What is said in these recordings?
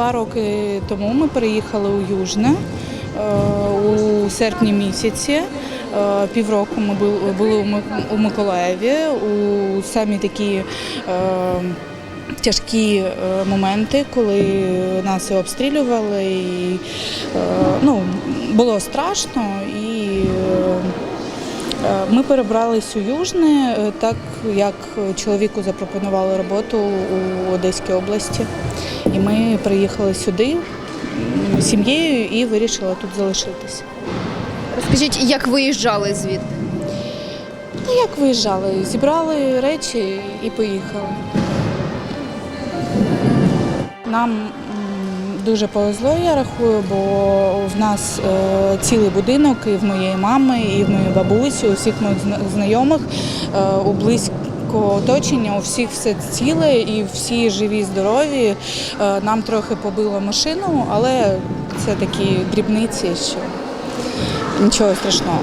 два роки тому ми переїхали у Южне е, у серпні місяці. Е, Півроку ми були у Ми- у Миколаєві у самі такі е, тяжкі моменти, коли нас обстрілювали, і ну, було страшно. І Ми перебрались у Южне, е, так як чоловіку запропонували роботу у Одеській області. І ми приїхали сюди з сім'єю і вирішили тут залишитися. Розкажіть, як виїжджали звідти? Ну як виїжджали? Зібрали речі і поїхали. Нам дуже повезло, я рахую, бо в нас е, цілий будинок і в моєї мами, і в моєї бабусі, у всіх моїх знайомих е, у близького оточення, у всіх все ціле і всі живі, здорові. Е, Нам трохи побило машину, але це такі дрібниці, що нічого страшного.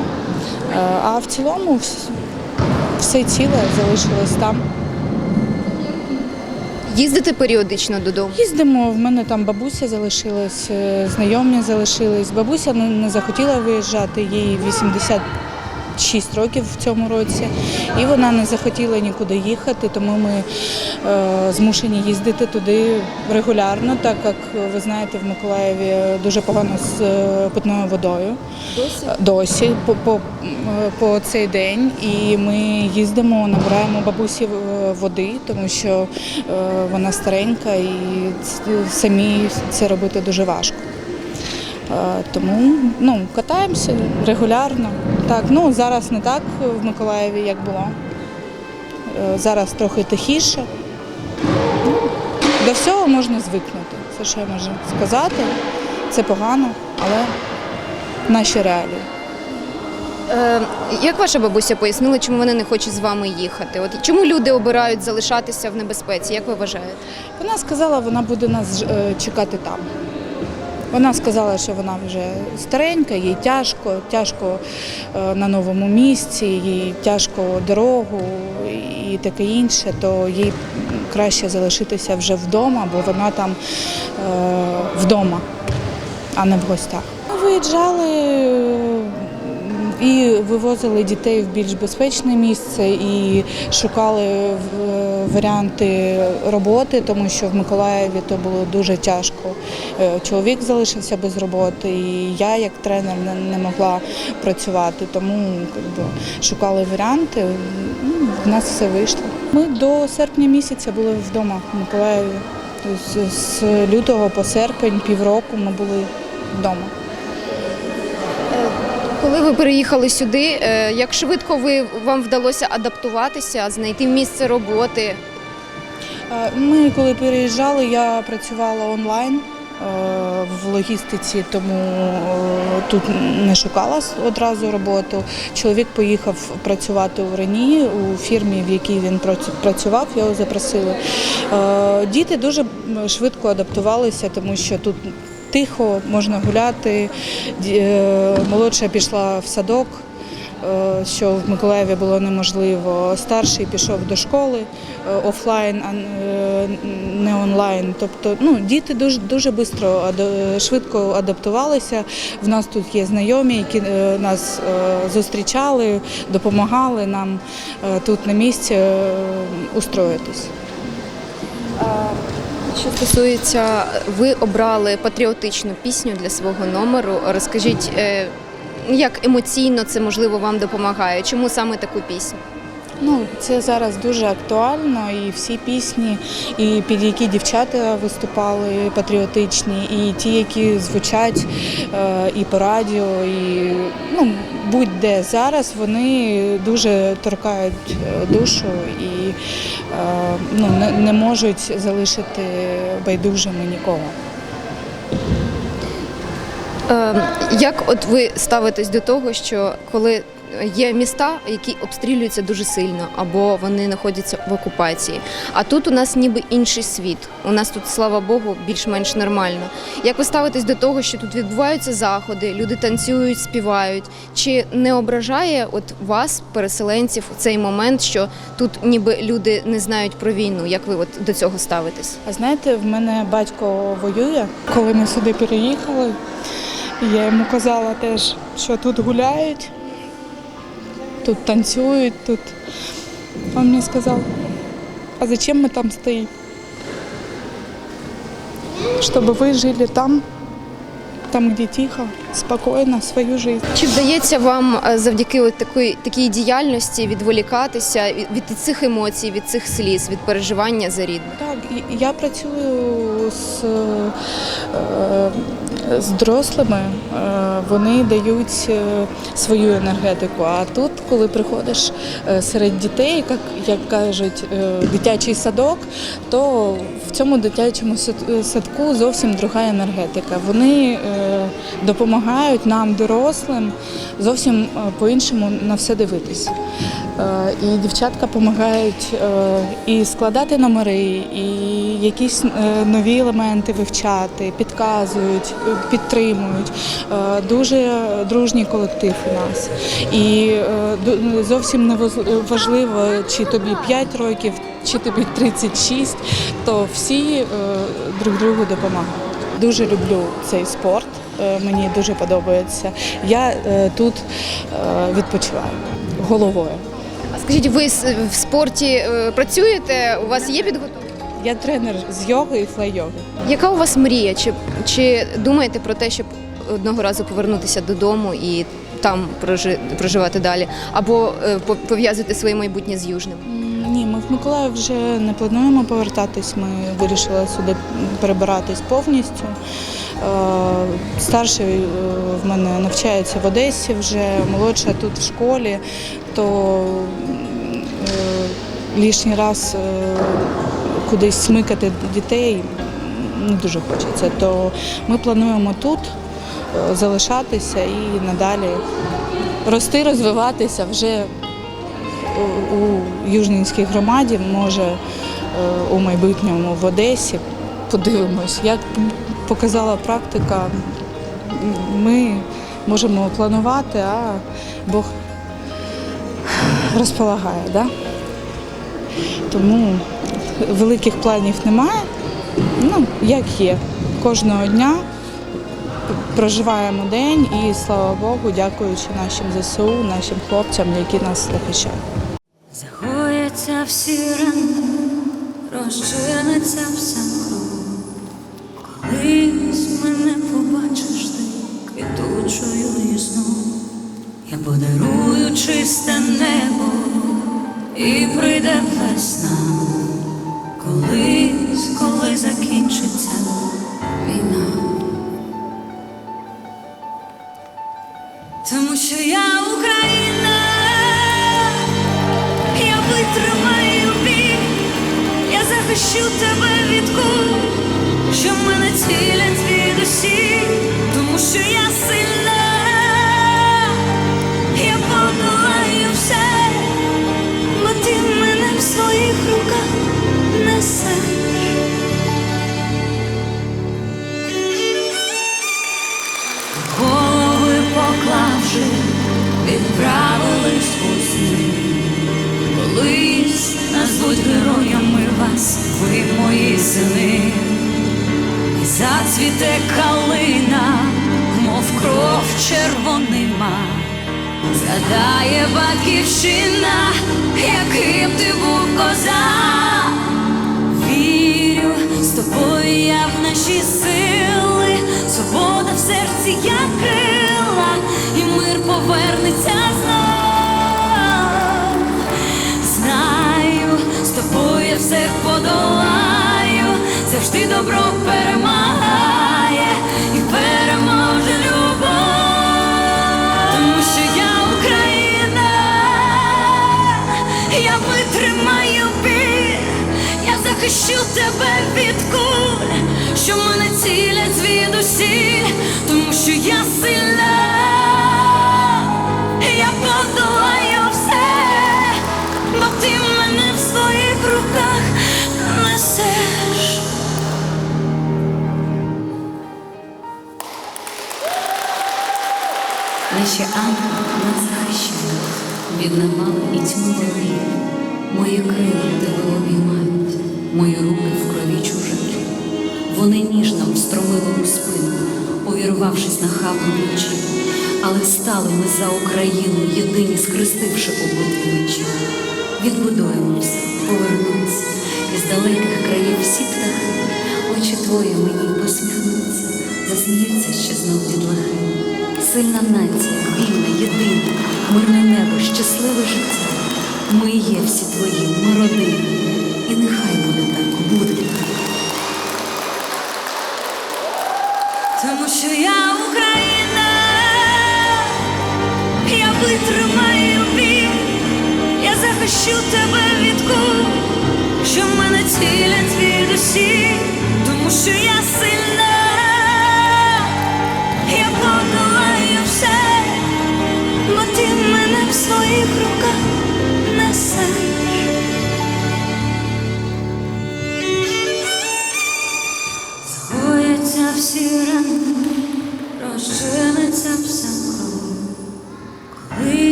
А в цілому все ціле залишилось там. Їздите періодично додому? Їздимо, в мене там бабуся залишилась, е, знайомі залишились. Бабуся не, захотіла виїжджати, їй 86 років в цьому році, і вона не захотіла нікуди їхати, тому ми е, змушені їздити туди регулярно, так як ви знаєте, в Миколаєві дуже погано з е, питною водою. Досі? Досі по, по, по цей день, і ми їздимо, набираємо бабусі е, води, тому що вона старенька і самі це робити дуже важко. Тому ну, катаємося регулярно. Так, ну зараз не так в Миколаєві, як було. Е, Зараз трохи тихіше. До всього можна звикнути. Це що я можу сказати. Це погано, але наші реалії. Е, як ваша бабуся пояснила, чому вони не хочуть з вами їхати? От чому люди обирають залишатися в небезпеці? Як ви вважаєте? Вона сказала, вона буде нас е, чекати там. Вона сказала, що вона вже старенька, їй тяжко, тяжко е, на новому місці, їй тяжко дорогу і таке інше, то їй краще залишитися вже вдома, бо вона там е, вдома, а не в гостях. Виїжджали і вивозили дітей в більш безпечне місце і шукали е, варіанти роботи, тому що в Миколаєві то було дуже тяжко. Е, Чоловік залишився без роботи, і я як тренер не, могла працювати, тому шукали варіанти. В нас все вийшло. Ми до серпня місяця були вдома в Миколаєві. Тобто з лютого по серпень, півроку ми були вдома. Коли ви переїхали сюди, е, як швидко ви вам вдалося адаптуватися, знайти місце роботи? Е, Ми коли переїжджали, я працювала онлайн е, в логістиці, тому тут не шукала одразу роботу. Чоловік поїхав працювати у Рені у фірмі, в якій він працю- працював, його запросили. Діти дуже швидко адаптувалися, тому що тут тихо, можна гуляти. Е, Молодша пішла в садок. е, Що в Миколаєві було неможливо. Старший пішов до школи е, офлайн, а не онлайн. Тобто, ну діти дуже дуже швидко швидко адаптувалися. В нас тут є знайомі, які нас зустрічали, допомагали нам тут на місці устроїтись. Що стосується, ви обрали патріотичну пісню для свого номеру. Розкажіть, е, як емоційно це можливо вам допомагає? Чому саме таку пісню? Ну, це зараз дуже актуально, і всі пісні, і під які дівчата виступали патріотичні, і ті, які звучать е, і по радіо, і ну, будь-де зараз, вони дуже торкають е, душу і е, ну, не, можуть залишити байдужими нікого. Е, Як от ви ставитесь до того, що коли є міста, які обстрілюються дуже сильно, або вони знаходяться в окупації. А тут у нас ніби інший світ. У нас тут, слава Богу, більш-менш нормально. Як ви ставитесь до того, що тут відбуваються заходи, люди танцюють, співають? Чи не ображає от вас, переселенців, цей момент, що тут ніби люди не знають про війну? Як ви от до цього ставитесь? А знаєте, в мене батько воює. Коли ми сюди переїхали, я йому казала теж, що тут гуляють, тут танцюють, тут. Він мені сказав, а зачем ми там стоїмо? Щоб ви жили там, там, де тихо, спокійно, свою життя. Чи вдається вам е, завдяки от такої такій діяльності відволікатися від, від цих емоцій, від цих сліз, від переживання за рідних? Так, я працюю з, е, з дорослими, е, вони дають е, свою енергетику. А тут, коли приходиш е, серед дітей, як, як кажуть, дитячий садок, то в цьому дитячому садку зовсім друга енергетика. Вони допомагають нам, дорослим, зовсім по-іншому на все дивитися. І дівчатка допомагають і складати номери, і якісь нові елементи вивчати, підказують, підтримують. Е, Дуже дружній колектив у нас. І е, зовсім не важливо, чи тобі 5 років, чи тобі 36, то всі е, друг другу допомагають. Дуже люблю цей спорт, мені дуже подобається. Я тут відпочиваю головою. Скажіть, ви в спорті працюєте? У вас є підготовка? Я тренер з йоги і флей-йоги. Яка у вас мрія? Чи, чи думаєте про те, щоб одного разу повернутися додому і там прожи, проживати далі? Або е, пов'язувати своє майбутнє з Южним? Ні, ми в Миколаїв вже не плануємо повертатись. Ми вирішили сюди перебиратись повністю. Е, Старший е, в мене навчається в Одесі вже, молодша тут в школі, то е, лишній раз кудись смикати дітей не дуже хочеться. То ми плануємо тут е, залишатися і надалі рости, розвиватися вже у- Южненській громаді, може е, у майбутньому в Одесі. Подивимось, як показала практика, ми можемо планувати, а Бог розполагає. Да? Тому великих планів немає. Ну, як є. Кожного дня проживаємо день і слава Богу, дякуючи нашим ЗСУ, нашим хлопцям, які нас захищають. Загоїться всі рани, розчиниться вся кров. Колись мене побачиш ти квітучою і. Я подарую чисте небо і прийде весна. Коли закінчиться війна. Тому що я Україна, я витримаю біль, я захищу тебе від мої. І зацвіте калина, мов кров червонима. Згадає батьківщина, яким ти був козак. Вірю, з тобою я в наші сили, свобода в серці як добро перемагає і переможе любов, тому що я Україна, я витримаю біль, я захищу тебе від куль, що мене Наші ангели нас захищають від навали і тьми ворогів. Мої крила тебе обіймають, мої руки в крові чужих. Вони ніжно встромили у спину, увірвавшись на хабу вночі. Але стали ми за Україну, єдині схрестивши обидві мечі. Відбудуємося, повернуться, із далеких країв всі птахи, очі твої мені посміхнуться, засміються ще знов дітлахи. Сильна нація, вільна, єдина, мирне небо, щасливе життя. Ми є всі твої, ми родини, і нехай буде так, буде так. Тому що я Україна, я витримаю бій, я захищу тебе від кул, що мене цілять від усі, тому що я сильна,